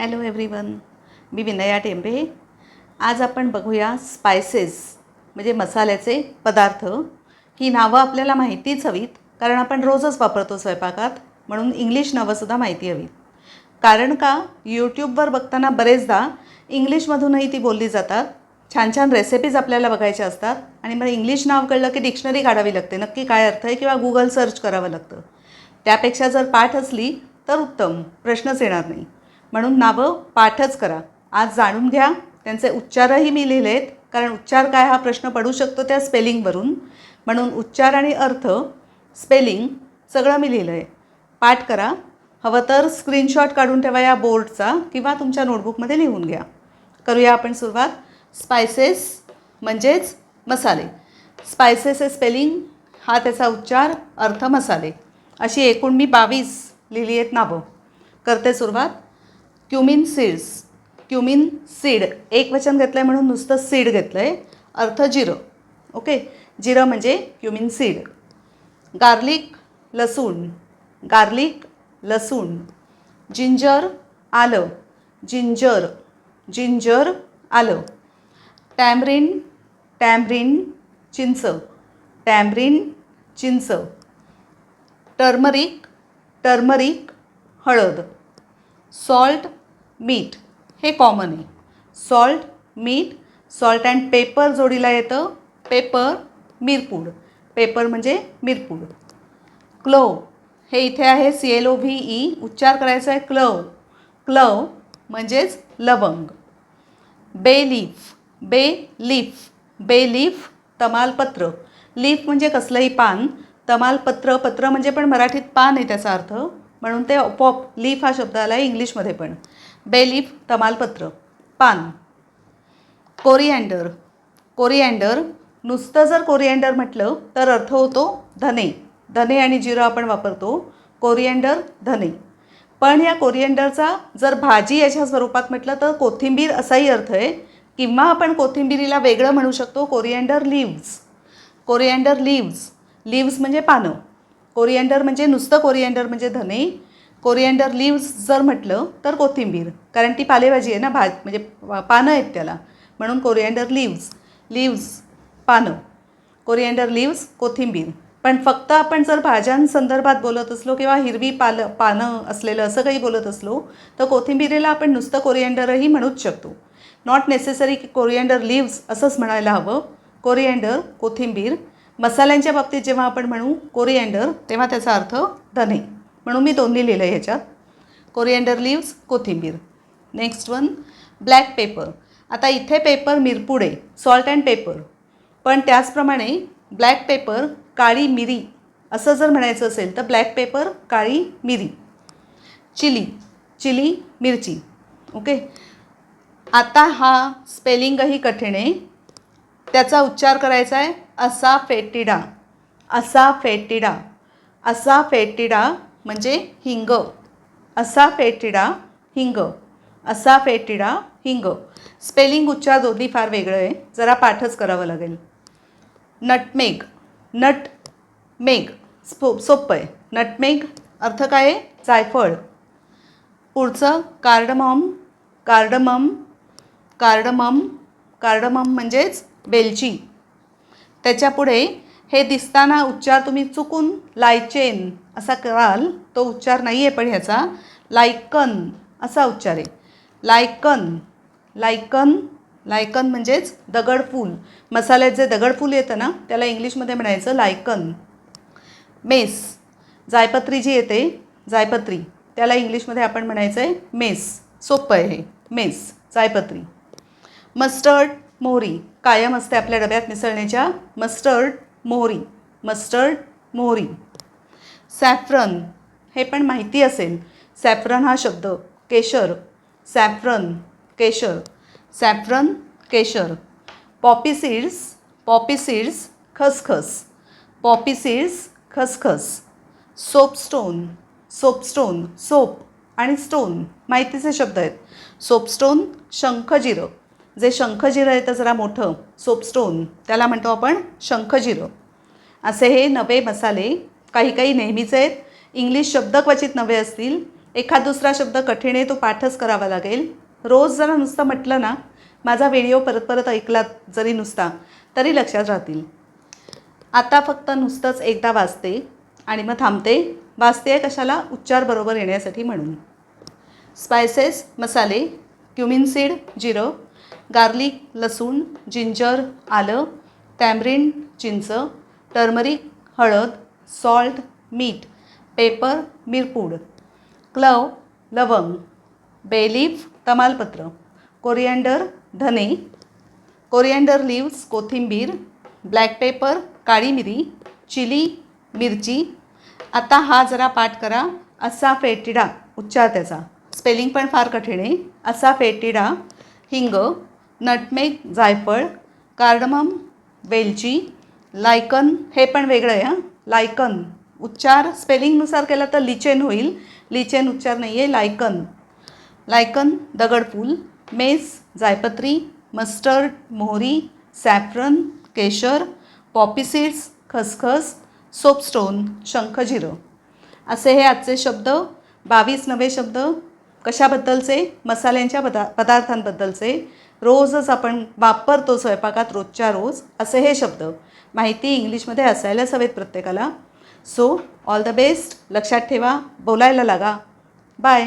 Hello everyone मी विनया टेंबे. आज आपण बघूया स्पायसेस म्हणजे मसाल्याचे पदार्थ. ही नावं आपल्याला माहितीच हवीत कारण आपण रोजच वापरतो स्वयंपाकात म्हणून इंग्लिश नावंसुद्धा माहिती हवी कारण का? यूट्यूबवर बघताना बरेचदा इंग्लिशमधूनही ती बोलली जातात. छान छान रेसिपीज आपल्याला बघायच्या असतात. आणि मग इंग्लिश नाव कळलं की डिक्शनरी काढावी लागते. नक्की काय अर्थ आहे किंवा गुगल सर्च करावं लागतं. त्यापेक्षा जर पाठ असली तर उत्तम प्रश्नच येणार नाही. म्हणून नावं पाठच करा. आज जाणून घ्या. त्यांचे उच्चारही मी लिहिले आहेत कारण उच्चार काय हा प्रश्न पडू शकतो त्या स्पेलिंगवरून. म्हणून उच्चार आणि अर्थ स्पेलिंग सगळं मी लिहिलं आहे पाठ करा. हवं तर स्क्रीनशॉट काढून ठेवा या बोर्डचा किंवा तुमच्या नोटबुकमध्ये लिहून घ्या. करूया आपण सुरुवात. स्पायसेस म्हणजेच मसाले. स्पायसेस हे स्पेलिंग हा त्याचा उच्चार अर्थ मसाले. अशी एकूण मी बावीस लिहिली आहेत नावं. करते सुरुवात. क्युमिन सीड्स क्युमिन सीड एक वचन घेतलं आहे म्हणून नुसतं सीड घेतलं आहे अर्थ जिरं. ओके जिरं म्हणजे क्युमिन सीड. गार्लिक लसूण. गार्लिक लसूण. जिंजर आलं. जिंजर. जिंजर आलं. टॅमरिन टॅमरिन चिंच. टॅमरिन चिंच. टर्मरिक टर्मरिक हळद. सॉल्ट मीठ. हे कॉमन आहे. सॉल्ट मीठ सॉल्ट अँड पेपर जोडीला येतं. पेपर मिरपूड. पेपर म्हणजे मिरपूड. क्लव हे इथे आहे C L O V E उच्चार करायचा आहे क्लव क्लव म्हणजेच लवंग. Bay leaf bay leaf bay leaf तमालपत्र. लीफ म्हणजे कसलंही पान. तमालपत्र पत्र म्हणजे पण मराठीत पान आहे त्याचा अर्थ. म्हणून ते पॉप लीफ हा शब्द आला आहे इंग्लिशमध्ये पण. बेलीफ तमालपत्र पान. कोरिअँडर कोरिअँडर नुसतं जर कोरिअँडर म्हटलं तर अर्थ होतो धने. धने आणि जिरं आपण वापरतो. कोरिअँडर धने. पण या कोरिअँडरचा जर भाजी याच्या स्वरूपात म्हटलं तर कोथिंबीर असाही अर्थ आहे. किंवा आपण कोथिंबिरीला वेगळं म्हणू शकतो coriander leaves coriander leaves leaves म्हणजे पानं. कोरिअँडर म्हणजे नुसतं कोरिअँडर म्हणजे धने. कोरिअँडर लिव्ज जर म्हटलं तर कोथिंबीर. कारण ती पालेभाजी आहे ना भाज म्हणजे पानं आहेत त्याला. म्हणून कोरिअँडर लिव्ज लिव्ज पानं. कोरिअँडर लिव्ज कोथिंबीर. पण फक्त आपण जर भाज्यांसंदर्भात बोलत असलो किंवा हिरवी पाल पानं असलेलं असं काही बोलत असलो तर कोथिंबीरीला आपण नुसतं कोरिअँडरही म्हणूच शकतो. नॉट नेसेसरी की कोरिअँडर लिव्ज असंच म्हणायला हवं. कोरिअँडर कोथिंबीर मसाल्यांच्या बाबतीत जेव्हा आपण म्हणू कोरिअँडर तेव्हा त्याचा अर्थ धने. म्हणून मी दोन्ही लिहिलं आहे ह्याच्यात. कोरिएंडर लिव्ज कोथिंबीर. नेक्स्ट वन ब्लॅक पेपर आता इथे पेपर मिरपुडे सॉल्ट अँड पेपर पण त्याचप्रमाणे ब्लॅक पेपर काळी मिरी. असं जर म्हणायचं असेल तर ब्लॅक पेपर काळी मिरी. चिली चिली मिरची. ओके आता हा स्पेलिंगही कठीण आहे. त्याचा उच्चार करायचा आहे असा फेटिडा असा फेटिडा असा फेटिडा म्हणजे हिंग. असा फेटिडा हिंग. असा फेटिडा हिंग. स्पेलिंग उच्चार दोन्ही फार वेगळं आहे. जरा पाठच करावं लागेल. नटमेग नट मेग स्पो सोपं आहे. नटमेग अर्थ काय आहे? जायफळ. पुढचं कार्डमम. कार्डमम. कार्डमम. कार्डमम म्हणजेच वेलची त्याच्यापुढे हे दिसताना उच्चार तुम्ही चुकून लायचेन असा कराल तो उच्चार नाही आहे पण ह्याचा. लायकन असा उच्चार आहे. लायकन लायकन लायकन म्हणजेच दगडफूल. मसाल्यात जे दगडफूल येतं ना त्याला इंग्लिशमध्ये म्हणायचं लायकन. मेस जायपत्री जी येते जायपत्री त्याला इंग्लिशमध्ये आपण म्हणायचं आहे मेस. सोपं आहे हे. मेस जायपत्री. मस्टर्ड मोहरी कायम असते आपल्या डब्यात मिसळण्याच्या. मस्टर्ड मोहरी मस्टर्ड मोहरी. सॅफ्रन हे पण माहिती असेल. सॅफ्रन हा शब्द केशर. सॅफ्रन केशर. सॅफ्रन केशर. पॉपी सीड्स पॉपी सीड्स खसखस. पॉपी सीड्स खसखस. सोपस्टोन सोपस्टोन सोप आणि स्टोन माहितीचे शब्द आहेत. सोपस्टोन शंखजिरं. जे शंखजिरं येतं जरा मोठं सोपस्टोन त्याला म्हणतो आपण शंखजिरं. असे हे नवे मसाले काही काही नेहमीचे आहेत. इंग्लिश शब्द क्वचित नवे असतील. एखाद दुसरा शब्द कठीण आहे तो पाठच करावा लागेल. रोज जरा नुसतं म्हटलं ना माझा व्हिडिओ परत परत ऐकला जरी नुसता तरी लक्षात राहतील. आता फक्त नुसतंच एकदा वाचते आणि मग थांबते. वाचते कशाला? उच्चार बरोबर येण्यासाठी म्हणून. स्पायसेस मसाले क्युमिन सीड जिरं गार्लिक लसूण जिंजर आलं टॅमरिन चिंच टर्मरिक हळद सॉल्ट मीठ पेपर मिरपूड क्लव लवंग बेलीफ तमालपत्र कोरिअँडर धने कोरिअँडर लिव्स कोथिंबीर ब्लॅक पेपर काळी मिरी चिली मिरची. आता हा जरा पाठ करा. असा फेटिडा उच्चार त्याचा. स्पेलिंग पण फार कठीण आहे. असा फेटिडा हिंग नटमेग जायफळ कार्डमम वेलची लायकन हे पण वेगळं आहे हां. लायकन. उच्चार स्पेलिंगनुसार केला तर लिचेन होईल. लिचेन उच्चार नाही आहे लायकन. लायकन दगडफूल मेस जायपत्री मस्टर्ड मोहरी सॅफ्रन केशर पॉपी सीड्स खसखस सोपस्टोन शंखजिरं. असे हे आजचे शब्द बावीस नवे शब्द कशाबद्दलचे? मसाल्यांच्या पदा पदार्थांबद्दलचे. रोजच आपण वापरतो स्वयंपाकात रोजच्या रोज असे हे शब्द. माहिती इंग्लिशमध्ये असायलाच हवेत प्रत्येकाला. सो ऑल द बेस्ट लक्षात ठेवा. बोलायला लागा. बाय